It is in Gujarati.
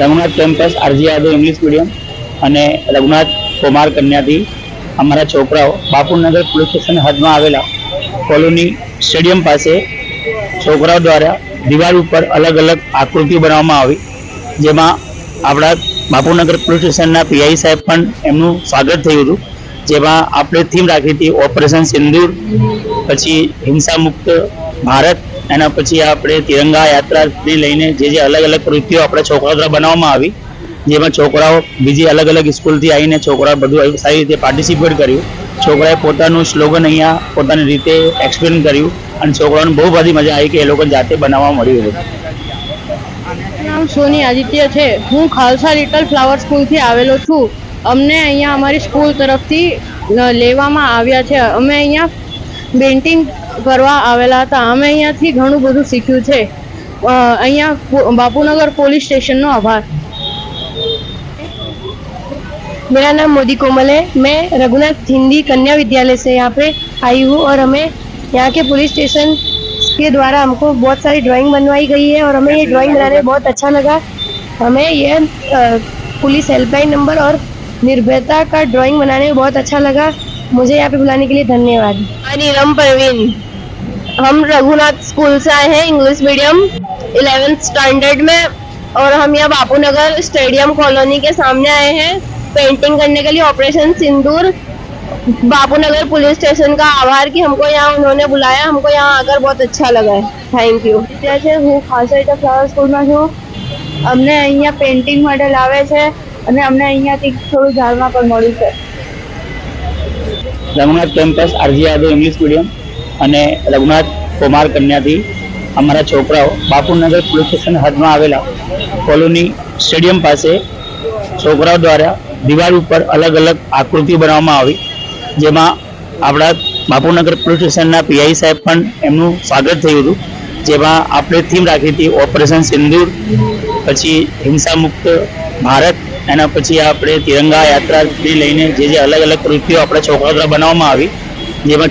Raghunath campus RG Yadav English medium અને રઘુનાથ કુમાર કન્યાથી અમારા છોકરાઓ બાપુનગર પોલીસ સ્ટેશન હદમાં આવેલા કોલોની સ્ટેડિયમ પાસે છોકરાઓ દ્વારા દિવાલ ઉપર અલગ અલગ આકૃતિ બનાવવામાં આવી, જેમાં આપણા બાપુનગર પોલીસ સ્ટેશનના પીઆઈ સાહેબ પણ એમનું સ્વાગત થયું હતું, જેમાં આપણે થીમ રાખી હતી ઓપરેશન સિંદૂર, પછી હિંસા મુક્ત ભારત એના પછી આપણે તિરંગા યાત્રાને લઈને જે જે અલગ અલગ પ્રવૃત્તિઓ આપણા છોકરાઓ દ્વારા બનાવવામાં આવી, જેમાં છોકરાઓ બીજી અલગ અલગ સ્કૂલથી આવીને છોકરાઓ બધું સારી રીતે પાર્ટિસિપેટ કર્યું. છોકરાએ પોતાનું સ્લોગન અહીંયા પોતાની રીતે એક્સપ્લેન કર્યું અને છોકરાઓને બહુ બધી મજા આવી કે એ લોકો જાતે બનાવવા મળ્યું હતું. નામ સોની આદિત્ય છે. હું ખાલસા લિટલ ફ્લાવર સ્કૂલથી આવેલો છું. અમને અહીંયા અમારી સ્કૂલ તરફથી લેવામાં આવ્યા છે. અમે અહીંયા પેઇન્ટિંગ કરવા આવેલા હતા અમે અહીંયાથી ઘણું બધું શીખ્યું છે અ, અહીંયા પો- બાપુનગર પોલીસ સ્ટેશનનો આભાર मेरा नाम मोदी कोमल है मैं रघुनाथ हिंदी कन्या विद्यालय से यहाँ पे आई हूँ और हमें यहाँ के पुलिस स्टेशन के द्वारा हमको बहुत सारी ड्राइंग बनवाई गई है और हमें ये ड्राइंग बनाने में बहुत अच्छा लगा हमें ये अ, पुलिस हेल्पलाइन नंबर और निर्भयता का ड्राइंग बनाने में बहुत अच्छा लगा मुझे यहाँ पे बुलाने के लिए धन्यवाद नीलम परवीन हम रघुनाथ स्कूल से आए हैं इंग्लिश मीडियम इलेवेंथ स्टैंडर्ड में और हम यहाँ बापू नगर स्टेडियम कॉलोनी के सामने आए हैं पेंटिंग करने के लिए operation Sindoor Bapu Nagar police station का आभार कि हमको यहाँ उन्होंने बुलाया हमको यहाँ आकर बहुत अच्छा लगा है थैंक यू છે હું ખાલસા ફ્લાવર સ્કૂલમાં છું અમને અહીંયા પેઇન્ટિંગ માટે લાવે છે અને અમને અહીંયાથી થોડું જાણવા પણ મળ્યું છે Raghunath campus RG Yadav English medium અને રઘુનાથ કુમાર કન્યાથી અમારા છોકરાઓ બાપુનગર પોલીસ સ્ટેશન હદમાં આવેલા કોલોની સ્ટેડિયમ પાસે છોકરાઓ દ્વારા દિવાલ ઉપર અલગ અલગ આકૃતિ બનાવવામાં આવી, જેમાં આપણા બાપુનગર પોલીસ સ્ટેશનના પીઆઈ સાહેબ પણ એમનું સ્વાગત થયું હતું, જેમાં આપણે થીમ રાખી હતી ઓપરેશન સિંદૂર, પછી હિંસા મુક્ત ભારત એના પછી આપણે તિરંગા યાત્રાને લઈને જે જે અલગ અલગ પ્રવૃત્તિઓ આપણા છોકરાઓ દ્વારા બનાવવામાં આવી, જેમાં